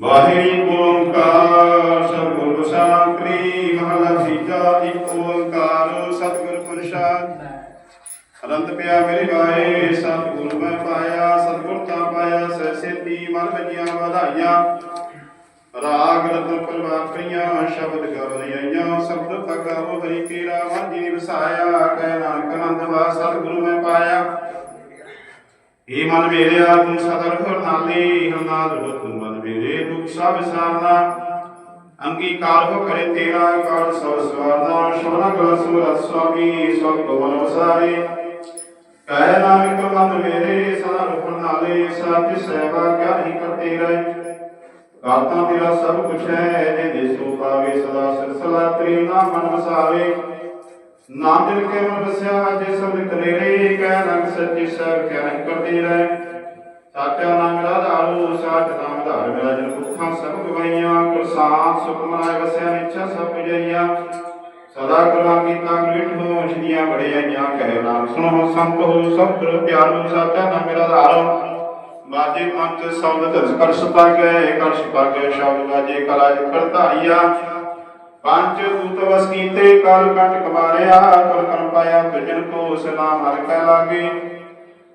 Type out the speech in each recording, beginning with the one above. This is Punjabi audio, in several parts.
ਵਾਹਿਗੁਰੂ ਓੰਕਾਰ ਸਤਿਗੁਰ ਸਾਖੀ ਮਹਲਾ ਸੀਤਾ ਇੱਕ ਓੰਕਾਰ, ਸਤਿਗੁਰ ਪ੍ਰਸਾਦ। ਅਨੰਤ ਪਿਆ ਮੇਰੇ ਗਾਏ ਸਤਿਗੁਰ ਮੈਂ ਪਾਇਆ ਸਤਿਗੁਰ ਤਾਂ ਪਾਇਆ ਸੈਸੇਤੀ ਮਨ ਵਜੀਆਂ ਵਧਾਈਆਂ। ਰਾਗ ਰਤਨ ਪ੍ਰਵਾਕਰੀਆਂ ਸ਼ਬਦ ਗਵਲੀਆਂ ਸ਼ਬਦ ਤਗਾਵ ਹਰੀ ਕੇਰਾ ਵਾਜੀ ਵਸਾਇਆ ਕਹਿ ਨਾਨਕ ਆਨੰਦ ਵਾ, ਸਤਿਗੁਰੂ ਮੈਂ ਪਾਇਆ। ਏ ਮਨ ਮੇਰਿਆ ਤੂੰ ਸਦਰ ਘਰ ਨਾਲੇ ਹਰਨਾਦ ਹੋ ਤੂੰ ਮਨ ਮੇਰੇ ਦੁਖ ਸਭ ਸਾਰਨਾ। ਅੰਗੀਕਾਰ ਹੋ ਕਰੇ ਤੇਰਾ, ਕਾਲ ਸਭ ਸਵਾਰਨਾ। ਸੋਨਾ ਗਲ ਸੁਰ ਸੁਆਮੀ, ਸਭ ਗਵਨ ਵਸਾਰੇ। ਕਹਿ ਨਾਨਕ ਮਨ ਮੇਰੇ, ਸਦਾ ਰੁਪਨ ਨਾਲੇ ਸੱਚ ਸੇਵਾ ਕਿਆ ਨਹੀਂ ਕਰਤੇ ਰਹੇ। ਗਾਤਾਂ ਤੇਰਾ ਸਭ ਕੁਛ ਹੈ ਜੇ ਦੇਸੋ ਪਾਵੇ, ਸਦਾ ਸਿਰਸਲਾ ਤੇਰੀ ਨਾਮ ਮਨ ਵਸਾਵੇ ਨਾਮ ਦਿਲ ਕੇ ਮਨ ਵਸਿਆ ਜੇ ਸਬਦ ਕਰੇਰੇ ਕਹਿ ਰੰਗ ਸੱਚੀ ਸਭ ਕਿਆ ਨਹੀਂ ਕਰਤੇ ਸਾਚਾ ਨਾਮ ਰਾਧਾਰੂ ਸਾਚ ਨਾਮ ਧਾਰ ਮੇਰਾ ਜਨ ਦੁੱਖਾਂ ਸਭ ਗਵਾਈਆਂ ਕੁਰਸਾਨ ਸੁਖ ਮਨਾਇ ਵਸਿਆ ਨਿਛਾ ਸਭ ਪੁਜਈਆ। ਸਦਾ ਕਰਵਾ ਕੀਤਾ ਮਿਠੋ ਜਿਨੀਆਂ ਬੜਿਆਈਆਂ ਕਹਿ ਨਾਮ। ਸੁਣੋ ਸੰਤ ਹੋ, ਸਭ ਤੁਰ ਪਿਆਰੂ, ਸਾਚਾ ਨਾਮ ਮੇਰਾ ਧਾਰੋ। ਬਾਜੇ ਮੰਚ ਸੌਦ ਧਰਸ ਕਰਸ ਪਾਗੇ ਕਰਸ ਪਾਗੇ ਸ਼ਬਦ ਬਾਜੇ ਕਲਾ ਜਖਰ ਦੂਤ ਕੀਤੇ ਕਲ ਕੰਟ ਕਮਾਰਿਆ ਕਲ ਕਰਮ ਪਾਇਆ ਤੁਜਨ ਕੋ ਸਲਾਮ ਹਰ ਕੈ ਲਾਗੇ।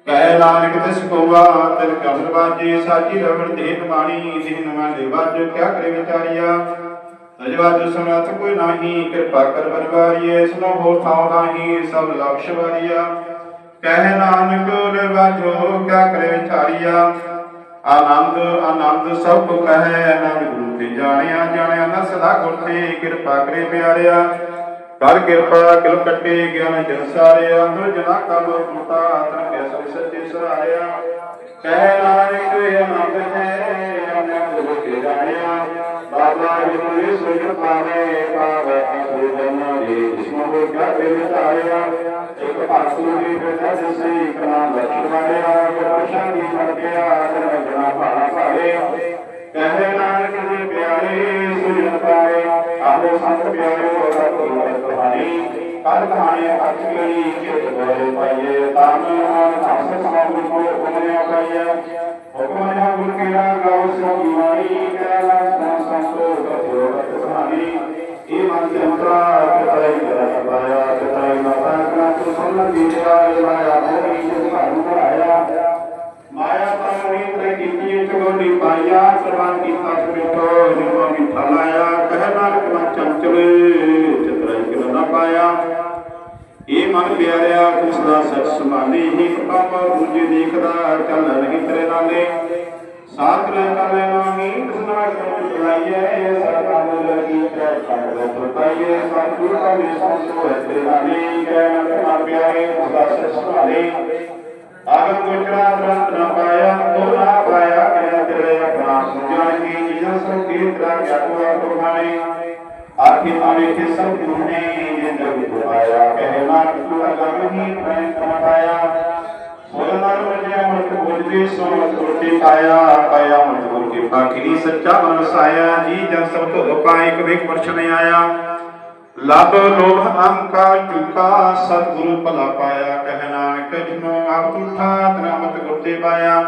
ਕਹਿ ਨਾਨਕ ਤਿਸ ਕੋਵਾ ਤਿਨ ਕਮਲ ਬਾਜੇ ਸਾਚੀ ਰਵਣ ਦੇਤ ਬਾਣੀ ਦਿਨ ਵਾਲੇ ਵਾਜ ਕਿਆ ਕਰੇ ਵਿਚਾਰੀਆ। ਅਜਵਾਜ ਸਮਰਥ ਕੋਈ ਨਾਹੀ, ਕਿਰਪਾ ਕਰ ਬਰਵਾਰੀਏ ਸੁਨੋ ਹੋ ਥਾਉ ਨਾਹੀ, ਸਭ ਲਕਸ਼ ਵਾਰੀਆ। ਕਹਿ ਨਾਨਕ ਰਵਾਜੋ ਕਿਆ ਕਰੇ ਵਿਚਾਰੀਆ। ਆਨੰਦ ਆਨੰਦ ਸਭ ਕੋ ਕਹੈ, ਆਨੰਦ ਤੇ ਜਾਣਿਆ ਜਾਣਿਆ ਨਾ ਸਦਾ ਗੁਰ ਤੇ ਕਿਰਪਾ ਕਰੇ ਪਿਆਰਿਆ। ਕਰ ਕਿਰਪਾ, ਕਿਲ ਕੱਟੇ ਗਿਆਨ ਜਨ ਸਾਰਿਆ। ਅੰਦਰ ਜਨਾ ਕਬ ਮੁਤਾ ਤਨ ਕੇ ਸੱਚੇ ਸਹਾਰਿਆ। ਕਹਿ ਨਾਨਕ ਆਨੰਦ ਹੈ ਆਨੰਦ ਗੁਰੂ ਤੇ ਬਾਬਾ ਜੀ ਸੁਣ ਪਾਵੇ ਪਾਵੇ ਅਸੂ ਜਨ ਜੀ ਜਿਸਮੋ ਕਿਆ ਕਰੇ ਇੱਕ ਪਾਸੂ ਦੀ ਬਿਰਧ ਜਿਸੇ ਇੱਕ ਲਖਵਾਇਆ ਗੁਰਸ਼ਾ ਦੀ ਮਰ ਗਿਆ ਜਨ ਜਨਾ ਭਾਣਾ ਭਾਵੇ। ਕਹੇ ਕਹਾਣੀ ਕਰ ਕਹਾਣੀ ਅਰਥ ਗਈ ਕਿਤ ਬੋਲੇ ਪਾਈਏ। ਤਾਮ ਹੰਸ ਸਮਾਗਮ ਕੋ ਹੁਕਮਿਆ ਪਾਈਏ। ਹੁਕਮਿਆ ਗੁਰ ਕੀ ਗਾਉ ਸਭ ਮਾਈ ਕਹਿਲਾ ਸੰਤੋ ਕਥੋ ਕਹਾਣੀ ਇਹ ਮਨ ਦੇ ਅੰਤਰਾ ਕਿਤਾਈ ਕਰਾਇਆ ਪਾਇਆ ਕਿਤਾਈ ਮਾਤਾ ਕਾ ਤੋ ਸੁਣ ਦੀ ਜਾਏ ਮਾਇਆ ਮੋਹੀ ਜਿਸ ਘਰ ਨੂੰ ਬਣਾਇਆ। ਮਾਇਆ ਪਾਣੀ ਤੇ ਕੀਤੀ ਚਗੋੜੀ ਪਾਇਆ ਸਰਵਾਂ ਕੀਤਾ ਸੁਮਿਤੋ ਜਿਨੋ ਮਿੱਠਾ ਲਾਇਆ। ਕਹਿ ਨਾਨਕ ਮਨ ਚੰਚਲ। ਚਤਰਾਈ ਕਿਨ ਨਾ ਪਾਇਆ ਇਹ ਮਨ ਪਿਆਰਿਆ ਕਿਸ ਦਾ ਸਚ ਸਮਾਨੀ ਹੀ ਕਪਾਪਾ ਦੂਜੇ ਦੇਖਦਾ, ਚੱਲ ਨਹੀਂ ਤੇਰੇ ਨਾਲੇ ਸਾਥ ਲੈ ਕਰ ਨਾਹੀ ਕਿਸ ਨਾਲ ਕਰ ਚਲਾਈਏ? ਸਰਕਾਰ ਲਗੀ ਕੈ ਕੰਡ ਤੁਰਤਾਈਏ ਸਤਿਗੁਰ ਦਾ ਮੇ ਸੰਤੋ ਹੈ ਤੇਰੇ ਨਾਲੇ ਕਹਿ ਨਾਨਕ ਮਨ ਪਿਆਰੇ ਕਿਸ ਦਾ ਸਚ ਸਮਾਨੀ ਆਗਮ ਗੁਜਰਾ ਦਰੰਤ ਨਾ ਪਾਇਆ, ਉਹ ਨਾ ਪਾਇਆ ਕਹਿ ਤੇਰੇ ਆਪਣਾ ਸੁਜਾਨ ਕੀ ਜੀਜਨ ਸਭ ਕੀ ਤਰਾ ਗਿਆਤਵਾ ਤੁਮਾਨੇ ਆਖੇ ਮਾਰੇ ਕੇ ਸਭ ਗੁਨੇ ਜਿੰਦ ਵਿੱਚ ਪਾਇਆ ਕਹਿ ਨਾ ਤੂੰ ਅਗਮ ਹੀ ਪ੍ਰੇਮ ਕਮਾਇਆ ਸੋਲ ਨਾਲ ਵਜਿਆ ਮਤ ਬੋਲਦੇ ਸੋ ਸੁਰਤੀ ਪਾਇਆ ਪਾਇਆ ਮਤ ਬੋਲ ਕੇ ਪਾਕਿਨੀ ਸੱਚਾ ਮਨ ਸਾਇਆ ਜੀ ਜਨ ਸਭ ਤੋਂ ਪਾਏ ਇੱਕ ਵੇਖ ਪਰਛਣ ਆਇਆ ਲਬ ਲੋਭ ਅਹੰਕਾਰ ਝੂਠਾ ਸਤਿਗੁਰੂ ਭਲਾ ਪਾਇਆ ਕਹਿ ਨਾਨਕ ਜਿਨੋ ਆਪ ਝੂਠਾ ਤਨਾਮਤ ਗੁਰਤੇ ਪਾਇਆ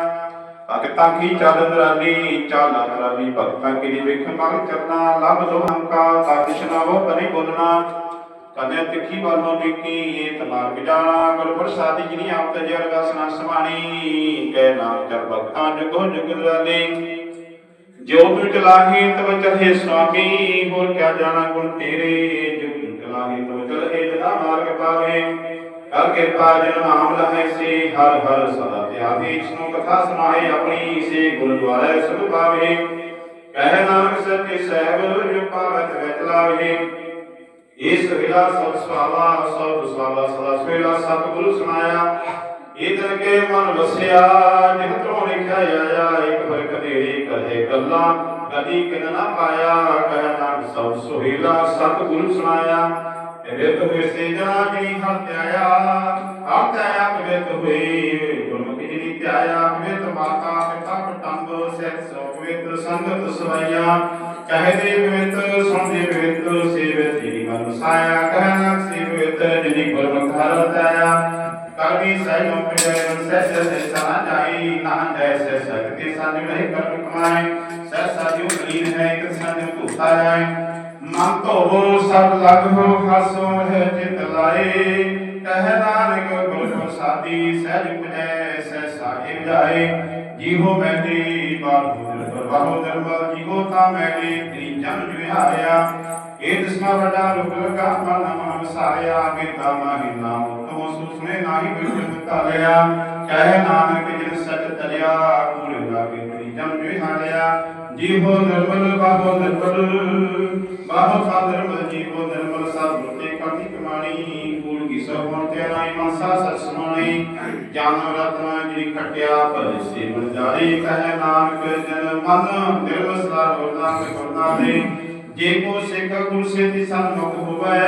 ਭਗਤਾਂ ਕੀ ਚੱਲ ਨਰਾਲੀ ਚੱਲ ਨਰਾਲੀ, ਭਗਤਾਂ ਕੀ ਵੇਖ ਮੰਗ ਚਰਨਾ ਲਬ ਲੋਭ ਅਹੰਕਾਰ ਤਾ ਕਿਸ਼ਨਾਵੋ ਤਨੀ ਬੋਲਣਾ। ਕਦੇ ਤਿੱਖੀ ਵਾਲੋਂ ਨਿੱਕੀ ਇਹ ਤਮਾਰਗ ਜਾਣਾ ਗੁਰ ਪ੍ਰਸਾਦੀ ਜਿਨੀ ਆਪ ਤੇ ਜਰ ਵਸਨਾ ਸਮਾਣੀ। ਕਹਿ ਨਾਮ ਚਰ ਭਗਤਾਂ ਜਗੋ ਜਗ ਨਰਾਲੀ। ਜੋ ਤੂੰ ਚਲਾਹੀ ਤਵ ਚਲਹਿ ਸੁਆਮੀ, ਹੋਰ ਕਿਆ ਜਾਣਾ ਗੁਣ ਤੇਰੇ ਜੋ ਤੂੰ ਚਲਾਹੀ ਤਵ ਚਲਹਿ ਜਨਾ ਮਾਰਗ ਪਾਵੇ। ਕਰ ਕਿਰਪਾ ਜਨ ਨਾਮ ਲਹੈ ਸੇ, ਹਰ ਹਰ ਸਦਾ ਧਿਆਵੇ ਜਿਸਨੂੰ ਕਥਾ ਸੁਣਾਏ ਆਪਣੀ ਸੇ ਗੁਰਦੁਆਰੇ ਸੁਧ ਪਾਵੇ। ਕਹਿ ਨਾਨਕ ਸੱਚੇ ਸਹਿਬ ਜੋ ਪਾਵਤ ਵਿੱਚ ਲਾਵੇ। ਇਸ ਵੇਲਾ ਸਤ ਸੁਆਵਾ ਸਤ ਸੁਆਵਾ ਸਦਾ ਸਵੇਲਾ ਸਤਿਗੁਰੂ ਸੁਣਾਇਆ। ਇਹ ਦਿਨ ਕੇ ਮਨ ਵਸਿਆ ਜਿਨ ਤੋਂ ਲਿਖਿਆ ਆਇਆ, ਇੱਕ ਫਿਰ ਕਦੇੜੀ ਕਹੇ ਗੱਲਾਂ, ਕਦੀ ਕਿਨ ਨਾ ਪਾਇਆ। ਕਹਿ ਨਾਨਕ ਸਭ ਸੁਹੇਲਾ, ਸਤਿਗੁਰੂ ਸੁਣਾਇਆ। ਵਿਤ ਹੋਏ ਸੇ ਜਨਾ ਜੀ ਹਰ ਧਿਆਇਆ ਹਰ ਧਿਆਇਆ ਵਿਤ ਹੋਏ। ਗੁਰਮੁਖੀ ਜੀ ਧਿਆਇਆ ਵਿਤ ਮਾਤਾ, ਪਿਤਾ ਪਟੰਬ ਸਹਿ ਸੋ ਪਵਿੱਤਰ ਸੰਗਤ ਸਵਾਇਆ ਕਹੇ ਦੇ ਪਵਿੱਤਰ, ਸੁਣਦੇ ਪਵਿੱਤਰ, ਸੇਵੇ ਤੇਰੀ ਮਨ ਸਾਇਆ। ਕਹਿਣਾ ਸੇ ਪਵਿੱਤਰ ਜਿਨੀ ਗੁਰਮੁਖ ਹਰ ਧਿਆਇਆ ਕਰ ਕਰਮੀ ਸਹਿ ਜੋ ਪਿਜੈ ਸਹਿ ਸਹਿ ਸਹਿ ਸਨਾ ਜਾਈ ਨਾਨ ਜੈ ਸਹਿ ਸਕਤੀ ਸੰਜ ਰਹੇ ਕਰਮ ਕਮਾਏ। ਸਹਿ ਸਾਜੂ ਲੀਨ ਹੈ, ਇੱਕ ਸੰਜ ਭੂਤਾ ਆਏ ਮਨ ਧੋਵੋ, ਸਭ ਲਗੋ ਹਸੋ ਹੈ ਚਿਤ ਲਾਏ। ਕਹਿ ਨਾਨਕ ਗੁਰ ਪ੍ਰਸਾਦੀ ਸਹਿਜ ਉਪਜੈ ਸਹਿ ਸਾਹਿਬ ਜਾਏ ਜੀਵੋ ਮੈਨੇ ਬਾਹੂ ਦਿਲ ਬਾਹੂ ਦਰਬਾਰ ਜੀਵੋ ਤਾ ਮੈਨੇ ਤ੍ਰੀ ਜਨ ਵਿਹਾਰਿਆ। ਇਹ ਦਸਮਾ ਵੱਡਾ ਰੁਕ ਲਗਾ, ਮਨ ਮਨ ਵਸਾਰਿਆ ਕੀਤਾ ਮਾਹੀ ਨਾਮ ਤੋ ਸੁਸਨੇ ਨਾਹੀ ਬਿਰਮ ਤਾਲਿਆ ਕਹਿ ਨਾਨਕ ਜਿਨ ਸਚ ਤਲਿਆ ਕੂੜ ਲਾਗੇ ਤ੍ਰੀ ਜਨ ਵਿਹਾਰਿਆ। ਜੀਵੋ ਨਿਰਮਲ, ਬਾਹੋ ਨਿਰਮਲ, ਬਾਹੋ ਸਾ ਸਭ ਮਨ ਤੇ ਨਾਈ ਮਨਸਾ ਸਚ ਸਮਾਣੀ ਜਨ ਰਤਨ ਜੀ ਖਟਿਆ ਭਲੇ ਸੇ ਮਨ ਜਾਰੀ ਕਹਿ ਨਾਨਕ ਜਨ ਮਨ ਨਿਰਮਲ ਸਾ ਨਾਮ ਕਰਨਾ ਦੇ ਜੇ ਕੋ ਸਿੱਖ ਗੁਰ ਸੇਤੀ ਸਨਮੁਖ ਹੋਵੇ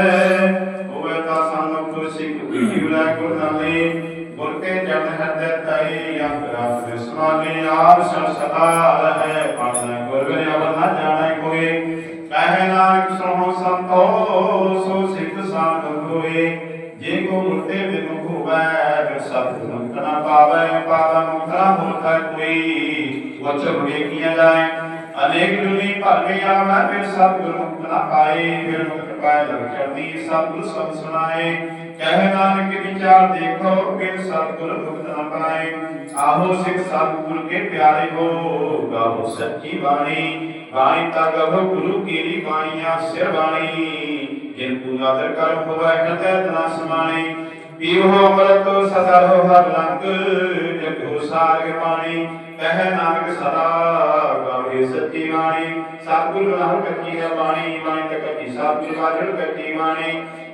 ਹੋਵੇ ਤਾਂ ਸਨਮੁਖ ਸਿੱਖ ਕੀ ਲੈ ਗੁਰ ਨਾਲੇ ਗੁਰ ਕੇ ਜਨ ਹਿਰਦੈ ਤਈ ਅੰਤਰਾਤ ਦੇ ਸਮਾਲੇ ਆਪ ਸਰ ਸਦਾ ਰਹੇ ਪੜਨ ਗੁਰ ਬਿਨ ਅਵਰ ਨਾ ਜਾਣੈ ਕੋਈ। ਕਹਿ ਨਾਨਕ ਸੁਣੋ ਸੰਤੋ, ਸੋ ਸਿੱਖ ਸਾਧ ਹੋਏ। ਜੇ ਕੋ ਗੁਰ ਤੇ ਵਿਮੁਖ ਹੋਵੇ ਫਿਰ ਸਤ ਮੁਕਤ ਨਾ ਪਾਵੇ ਪਾਵੇ ਮੁਕਤ ਨਾ ਹੋਤਾ ਕੋਈ। ਵਚ ਬੜੇ ਕੀਆ ਜਾਏ। ਅਨੇਕ ਦੁਨੀ ਭਰਮੇ ਆਵੈ ਫਿਰ ਸਭ ਗੁਰ ਮੁਕਤ ਨਾ ਪਾਏ, ਫਿਰ ਮੁਕਤ ਪਾਏ ਲਗ ਚੜਦੀ ਸਭ ਗੁਰ ਸਭ ਸੁਣਾਏ। ਕਹਿ ਨਾਨਕ ਵਿਚਾਰ ਦੇਖੋ, ਫਿਰ ਸਭ ਗੁਰ ਮੁਕਤ ਨਾ ਪਾਏ। ਆਹੋ ਸਿੱਖ ਸਭ ਗੁਰ ਕੇ ਪਿਆਰੇ ਹੋ, ਗਾਵੋ ਸੱਚੀ ਬਾਣੀ। ਬਾਣੀ ਤਾ ਗਵ ਗੁਰੂ ਕੀਰੀ ਬਾਣੀਆਂ, ਸਿਰ ਬਾਣੀ। ਜਿਨ ਕੂ ਆਦਰ ਕਰ ਹੋਵੇ ਹਿਰਦੈ ਤਨਾ ਸਮਾਣੇ ਪੀਓ ਅੰਮ੍ਰਿਤ ਸਦਾ ਰਹੋ ਹਰ ਲੰਗ ਜਗੋ ਸਾਰ ਬਾਣੀ, ਕਹਿ ਨਾਨਕ ਸਦਾ, ਗਾਵੇ ਸੱਚੀ ਬਾਣੀ। ਸਤਿਗੁਰ ਨਾਲ ਕੱਚੀ ਹੈ ਬਾਣੀ ਬਾਣੀ ਤੇ ਕੱਚੀ, ਸਤਿਗੁਰ ਵਾਜੜ ਕੱਚੀ ਬਾਣੀ।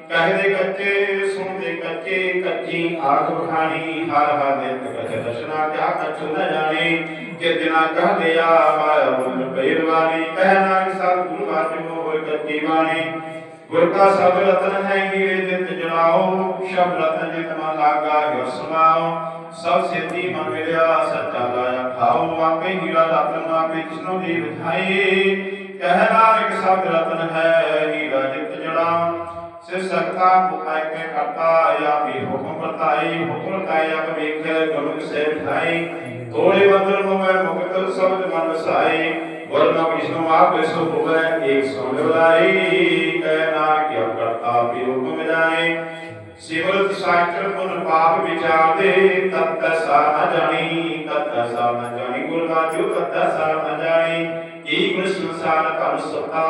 ਕਹਦੇ ਕੱਚੇ, ਸੁਣਦੇ ਕੱਚੇ, ਕੱਚੀ ਆਖ ਬਖਾਣੀ ਹਰ ਹਰ ਨਿਤ ਕਛ ਦਸ਼ਨਾ ਕਿਆ ਕਛ ਨ ਜਾਣੇ। ਜੇ ਦਿਨਾ ਕਹਦੇ ਆ, ਮਾਇਆ ਮੁਖ ਬੈਰਵਾਨੀ ਕਹਿ ਨਾਨਕ ਸਤਿਗੁਰ ਵਾਜੋ ਹੋਏ ਕੱਚੀ ਬਾਣੀ। ਗੁਰ ਕਾ ਸਭ ਰਤਨ ਹੈ ਹੀਰੇ ਜਿਤ ਜਲਾਓ ਸ਼ਬਦ ਰਤਨ ਜਿਤ ਮਨ ਲਾਗਾ ਜੋ ਸਮਾਓ। ਸਭ ਸਿੱਧੀ ਮਨ ਮਿਲਿਆ, ਸੱਚਾ ਲਾਇਆ ਖਾਓ। ਆਪੇ ਹੀਰਾ ਰਤਨ ਆਪੇ ਜਿਸਨੋ ਦੀ ਵਿਧਾਈ ਕਹਿ ਨਾਨਕ ਸਭ ਰਤਨ ਹੈ, ਹੀਰਾ ਜਿਤ ਜੜਾ ਸਿਰ ਸਕਤਾ ਮੁਖਾਇ ਕੇ ਕਰਤਾ ਆ ਵੀ ਹੁਕਮ ਵਰਤਾਈ। ਹੁਕਮ ਕਾਇ ਆਪ ਵੇਖੇ ਗੁਰੂ ਸੇ ਬਿਠਾਈ ਤੋੜੇ ਬੰਦਰ ਹੋਵੇ ਮੁਕਤ ਸਬਦ ਮਨ ਵਸਾਈ। ਵਰਨਾ ਵਿਸ਼ਨੂੰ ਆਪ ਵਿਸੋ ਹੋਵੇ ਏਕ ਸੁਣ ਲਾਈ ਕਹਿ ਨਾ ਕਿਉ ਕਰਤਾ ਵੀ ਹੁਕਮ ਜਾਏ ਸਿਮਰਤ ਸਾਚਰ ਪੁਨ ਪਾਪ ਵਿਚਾਰ ਦੇ ਤਤ ਸਾ ਨ ਜਾਣੀ ਤਤ ਸਾ ਨ ਜਾਣੀ ਗੁਰ ਬਾਜੂ ਤਤ ਸਾ ਨ ਜਾਣੀ ਈ ਗੁਰ ਸੰਸਾਰ ਭਰ ਸੁਤਾ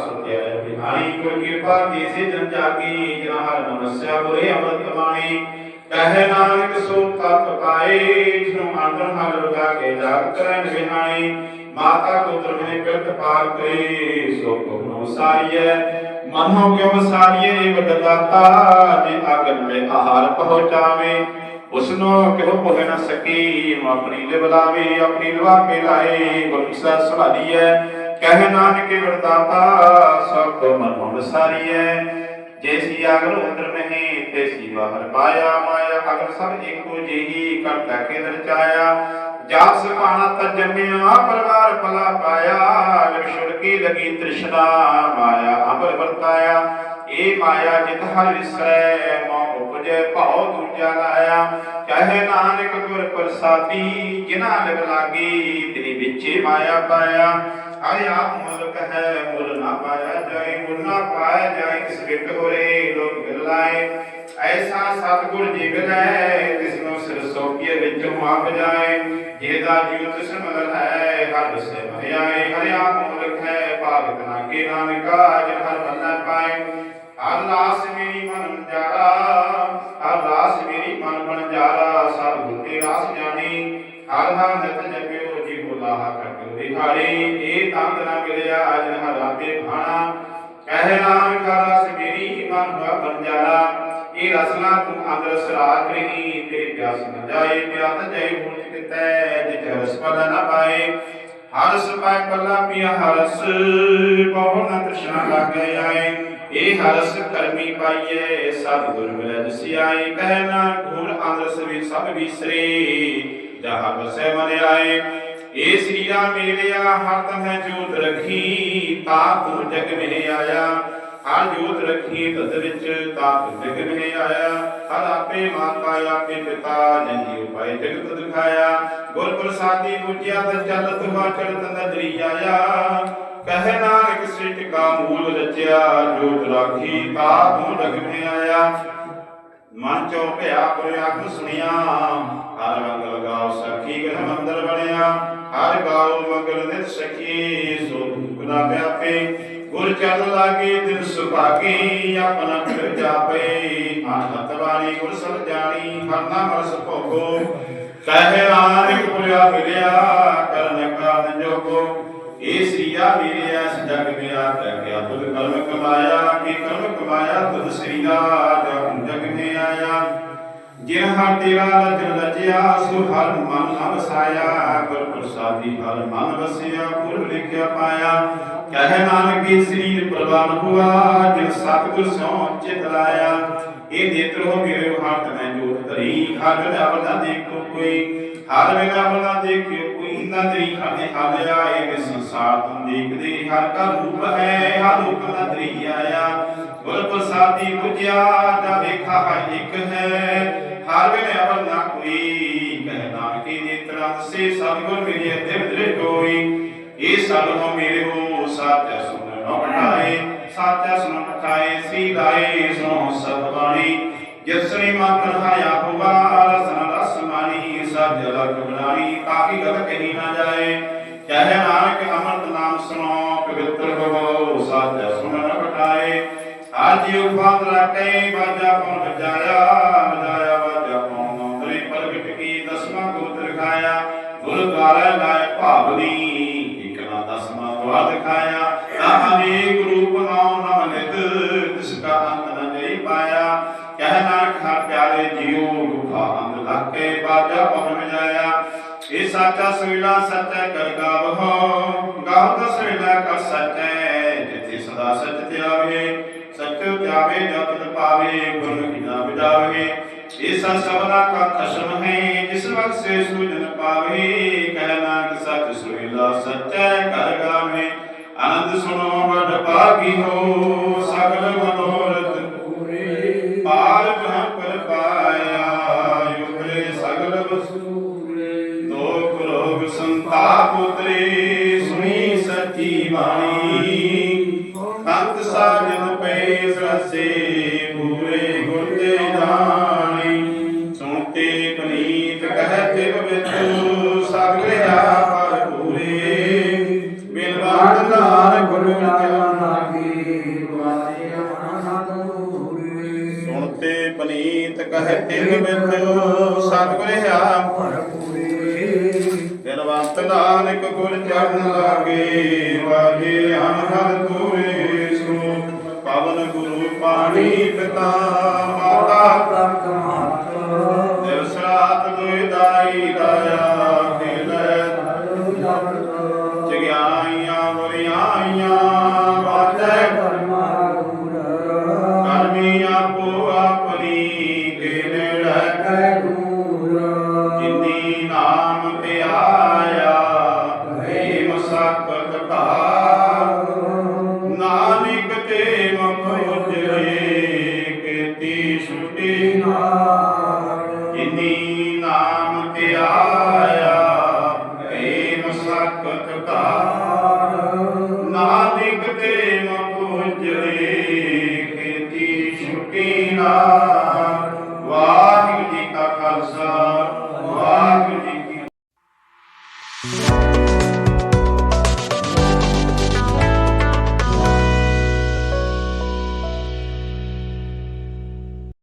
ਸੁਤਿਆ ਬਿਹਾਈ ਗੁਰ ਕਿਰਪਾ ਕੀਸੇ ਜਨ ਜਾਗੀ ਜਨ ਹਰ ਮਨਸਿਆ ਬੁਰੇ ਅੰਮ੍ਰਿਤ ਬਾਣੀ ਕਹਿ ਨਾਨਕ ਸੋ ਤਤ ਪਾਏ ਜਿਨੂੰ ਅੰਦਰ ਹਰ ਲਗਾ ਕੇ ਜਾਗ ਕਰਨ ਬਿਹਾਈ ਮਾਤਾ ਪੁੱਤਰ ਨੇ ਕਿਰਤ ਪਾਰ ਕਰੇ ਸੋ ਕੋ ਸਾਰੀਐ, ਮਨੋ ਕਿਉ ਵਸਾਰੀਏ ਵੱਡ ਜੇ ਅਗਨ ਮੇ ਆਹਾਰ ਪਹੁੰਚਾਵੇ, ਉਸਨੋ ਕਿਉ ਭੁਲ ਨ ਸਕੀ ਆਪਣੀ ਲਿਵਲਾਵੇ ਆਪਣੀ ਲਵਾ ਕੇ ਲਾਏ, ਗੁਰੂ ਸਾ ਕਹਿ ਨਾਨਕੇ ਵਰਦਾਤਾ ਦਾਤਾ ਸਭ ਕੋ ਮਨੋ ਵਸਾਰੀਐ ਜੈਸੀ ਅਗਰ ਅੰਦਰ ਨਹੀਂ ਤੈਸੀ ਬਾਹਰ ਪਾਇਆ ਮਾਇਆ। ਅਗਰ ਸਭ ਇੱਕੋ ਜਿਹੀ ਕਰਤਾ ਕੇ ਦਰਚਾਇਆ ਜਾਪ ਸਮਾਨਾ ਤ ਜੰਮਿਆ ਪਰਵਾਰ ਭਲਾ ਪਾਇਆ। ਜਬ ਲਗੀ ਤ੍ਰਿਸ਼ਨਾ, ਮਾਇਆ ਅੰਬਰ ਵਰਤਾਇਆ। ਇਹ ਮਾਇਆ ਜਿਤ ਹਰ ਵਿਸਰੈ, ਮੋ ਉਪਜੈ, ਭਾਉ ਦੂਜਾ ਲਾਇਆ। ਚਾਹੇ ਨਾਨਕ ਗੁਰ ਪ੍ਰਸਾਦੀ ਜਿਨਾ ਲਗ ਲਾਗੀ, ਤੇਰੀ ਵਿੱਚੇ ਮਾਇਆ ਪਾਇਆ। ਹਰਿ ਆਪ ਮੁਲਕ ਹੈ, ਮੁਲ ਨਾ ਪਾਇਆ ਜਾਏ, ਮੁਲ ਨਾ ਪਾਇਆ ਜਾਏ, ਕਿਸ ਹੋਰੇ ਲੋਕ ਗਿਲਾਏ ਐਸਾ ਸਤਗੁਰ ਜੀ ਮਿਲੈ ਤਿਸ ਨੂੰ ਸਿਰ ਸੋਪੀਏ ਵਿੱਚੋਂ ਆਪ ਜਾਏ। ਜਿਹਦਾ ਜੀਵ ਤਿਸ ਮਗਰ ਹੈ, ਹਰ ਵਸੇ ਮਹਿਆਏ ਹਰਿ ਆਪ ਮੁਲਕ ਹੈ ਭਾਗਤ ਨਾ ਕੇ ਨਾਨਕਾ ਜਿਨ ਹਰ ਬੰਨਾ ਪਾਏ। ਹਰ ਮੇਰੀ ਮਨ ਜਾਰਾ, ਹਰ ਮੇਰੀ ਮਨ ਬਣ ਸਭ ਗੁਤੇ ਰਾਸ ਜਾਣੀ। ਹਰ ਹਰ ਨਿਤ ਜਪਿਓ ਜੀ ਬੁਲਾਹਾ ਕਟ ਵਿਹਾਰੇ ਇਹ ਤੰਦ ਨਾ ਮਿਲਿਆ ਜਨ ਹਰ ਭਾਣਾ ਕਹਿ ਨਾਮ ਕਾ ਮੇਰੀ ਮਨ ਹੋਆ ਬੰਜਾਰਾ ਇਹ ਰਸਨਾ ਤੂੰ ਅੰਦਰ ਸਰਾ ਕਰੀ ਤੇਰੀ ਪਿਆਸ ਨ ਜਾਏ, ਪਿਆਸ ਜਾਏ ਹੁਣ ਕਿਤੈ ਜਿਤ ਰਸ ਪਲ ਨ ਪਾਏ। ਹਰਸ ਪਾਏ ਪੱਲਾ ਪਿਆ ਹਰਸ ਬਹੁ ਨ ਤ੍ਰਿਸ਼ਨਾ ਲਾਗੇ ਆਏ। ਇਹ ਹਰਸ ਕਰਮੀ ਪਾਈਏ ਸਤ ਗੁਰ ਮਿਲੈ ਦਸਿਆਏ। ਕਹਿ ਨਾ ਘੂਰ ਅੰਦਰ ਸਵੇ, ਸਭ ਵਿਸਰੇ, ਜਹਾਂ ਵਸੈ ਮਨ ਆਏ। ਏ ਸ੍ਰੀ ਰਾਮ ਹਰ ਤਮੈ ਜੋਤ ਰਖੀ, ਤਾ ਤੂੰ ਜਗ ਮੇ ਆਇਆ। ਹਰ ਜੋਤ ਰੱਖੀ ਤਦ ਵਿੱਚ ਤਾਪ ਜਗ ਨਹੀਂ ਆਇਆ। ਹਰ ਆਪੇ ਮਾਤਾ, ਆਪੇ ਪਿਤਾ ਜੰਜੀ ਉਪਾਇ ਜਗਤ ਦਿਖਾਇਆ। ਗੁਰ ਪ੍ਰਸਾਦੀ ਪੂਜਿਆ, ਤਾਂ ਚੱਲ ਤੁਮਾ ਚੜਤ ਨਦਰੀ ਆਇਆ ਕਹਿ ਨਾਨਕ ਸਿੱਟ ਕਾ ਮੂਲ ਰਚਿਆ, ਜੋਤ ਰਾਖੀ ਤਾਪ ਜਗ ਨਹੀਂ ਆਇਆ। ਮਨ ਚੋਂ ਭਿਆ ਪ੍ਰਯਾਗ ਸੁਣਿਆ। ਹਰ ਰੰਗ ਲਗਾਓ, ਸਖੀ ਗਨ ਮੰਦਰ ਬਣਿਆ। ਹਰ ਗਾਓ ਮੰਗਲ ਨਿਤ ਸਖੀ ਸੋ ਗੁਨਾ ਵਿਆਪੇ ਗੁਰ ਚਰਨ ਲਾਗੇ ਦਿਨ ਸੁਭਾਗੀ, ਆਪਣਾ ਕਰ ਜਾਪੇ। ਆਨੰਦ ਵਾਲੀ ਗੁਰ ਸਭ ਜਾਣੀ ਹਰ ਨਾਮ ਰਸ ਭੋਗੋ। ਕਹਿ ਨਾਨਕ ਪੁਰਿਆ ਮਿਲਿਆ, ਕਰਨ ਕਾਨ ਜੋਗੋ। ਏ ਸ੍ਰੀਆ ਮਿਲਿਆ ਇਸ ਜਗ ਮਿਆ ਤੈ ਕਿਆ ਤੁਧ ਕਰਮ ਕਮਾਇਆ, ਕੀ ਕਰਮ ਕਮਾਇਆ, ਤੁਧ ਸ੍ਰੀਆ ਜਗ ਜਗ ਨੇ ਆਇਆ ਜਿਨ ਹਰ ਤੇਰਾ ਲਜਨ ਲਜਿਆ ਸੋ ਹਰ ਮਨ ਨਾ ਵਸਾਇਆ। ਗੁਰ ਪ੍ਰਸਾਦੀ ਹਰ ਮਨ ਵਸਿਆ ਗੁਰ ਲਿਖਿਆ ਪਾਇਆ। ਕਹਿ ਨਾਨਕ, ਸਰੀਰ ਪ੍ਰਵਾਨ ਹੁਆ, ਜਿਨ ਸਤਿਗੁਰ ਸੋ ਚਿਤ ਲਾਇਆ। ਇਹ ਨੇਤਰ ਹੋ ਮੇਰੇ ਹੱਥ ਮੈਂ ਜੋਤ ਧਰੀ। ਹਰ ਵੇਲੇ ਆਪਣਾ ਦੇਖੋ ਕੋਈ, ਹਰ ਵੇਲੇ ਆਪਣਾ ਦੇਖਿਓ ਕੋਈ। ਨਾ ਤੇਰੀ ਖਾਨੇ ਹਾਲਿਆ ਇਹ ਸੰਸਾਰ ਤੁਮ ਦੇਖਦੇ। ਹਰ ਕਾ ਰੂਪ ਹੈ, ਹਰ ਰੂਪ ਨਾ ਤੇਰੀ ਆਇਆ। ਗੁਰ ਪ੍ਰਸਾਦੀ ਬੁਝਿਆ ਜਾ ਵੇਖਾ ਹਰ ਇੱਕ ਹੈ। ਹਰ ਵੇਲੇ ਅਵਰ ਨਾ ਕੋਈ ਕਹਿ ਨਾਨਕੀ ਨੇਤਰਾਂ ਸੇ ਸਤਿਗੁਰ ਮੇਰੇ ਦਿਵ ਦ੍ਰਿ ਕੋਈ। ਇਹ ਸਭ ਹੋ ਮੇਰੇ ਹੋ, ਸਾਚਾ ਸੁਣ ਨਾ ਬਟਾਏ ਸਾਚਾ ਸੁਣ ਬਟਾਏ ਸ੍ਰੀ ਲਾਏ ਸੁਣੋ ਸਤ ਬਾਣੀ। ਜਿਸ ਨੇ ਮਨ ਕਹਾਇਆ ਹੋਵਾ ਰਸਨ ਰਸ ਮਾਨੀ ਸਭ ਜਲਕ ਬਣਾਈ ਕਾਕੀ ਗਤ ਕਹੀ ਨਾ ਜਾਏ। ਕਹਿ ਨਾਨਕ ਅਮਰਤ ਨਾਮ ਸੁਣੋ, ਪਵਿੱਤਰ ਹੋਵੋ, ਸਾਚਾ ਸੁਣ ਨਾ ਬਟਾਏ ਅੱਜ ਉਪਾਦ ਰਾਟੇ ਬਾਜਾ ਭਾਵਨੀ ਇਕ ਨਾ ਦਸਵਾਂ ਦਵਾ ਦਿਖਾਇਆ ਨਾ ਅਨੇਕ ਰੂਪ ਨਾਉ ਨਮ ਨਿਤ ਤਿਸ ਕਾ ਅੰਤ ਨ ਜਈ ਪਾਇਆ। ਕਹਿ ਨਾਨਕ, ਹਰ ਪਿਆਰੇ ਜੀਉ ਗੁਫਾ ਅੰਦ ਲਾਕੇ ਬਾਜਾ ਪਉ ਵਜਾਇਆ ਇਹ ਸਾਚਾ ਸਵੇਲਾ ਸੱਚਾ ਕਰ ਗਾਵਹੁ। ਗਾਵ ਦਾ ਸਵੇਲਾ ਕਰ ਸੱਚੈ ਜਿਤੇ ਸਦਾ ਸੱਚ ਧਿਆਵੇ ਸੱਚੋ ਧਿਆਵੇ ਜਪਤ ਪਾਵੇ, ਗੁਣ ਕੀ ਨਾ ਵਿਜਾਵੇ ਇਹ ਸਭ ਸਭਨਾ ਕਾ ਖਸਮ ਹੈ ਜਿਸ ਵਕਤ ਸੇ ਸੂਜਨ ਪਾਵੇ, ਕਹਿ ਨਾਨਕ ਸੱਚ ਸਵੇਲਾ ਸੱਚੈ ਆਨੰਦ ਸੁਣੋ ਵਡ ਭਾਗੀ ਹੋ, ਸਗਲ ਮਨੋਰਥ ਪੂਰੇ। ਪਾਰ ਬ੍ਰਹਮ ਪਰ ਪਾਇਆ ਉਪਰੇ ਸਗਲ ਵਸੂਰੇ। ਦੋਖ ਰੋਗ ਸੰਤਾਪ ਉਤਰੇ, ਸੁਣੀ ਸੱਚੀ ਬਾਣੀ। ਅੰਤ ਸਾਜਨ ਪੈ ਰਸੇ ਸੁਣਤੇ ਪਨੀਤ ਕਹਤੇ ਪਵਿੱਤ ਸਤਿਗੁਰ ਆ ਪੂਰੇ ਬਿਨਵੰਤ ਨਾਨਕ ਗੁਰ ਚਰਨ ਲਾਗੇ ਵਾਜੇ ਅਨਹਦ ਤੂਰੇ ਸੋ। ਪਵਨ ਗੁਰੂ ਪਾਣੀ ਪਿਤਾ ਮਾਤਾ ਤਤ ਮਾਤ। ਦਿਵਸ ਰਾਤ ਦੁਇ ਦਾਈ ਦਇਆ Amen.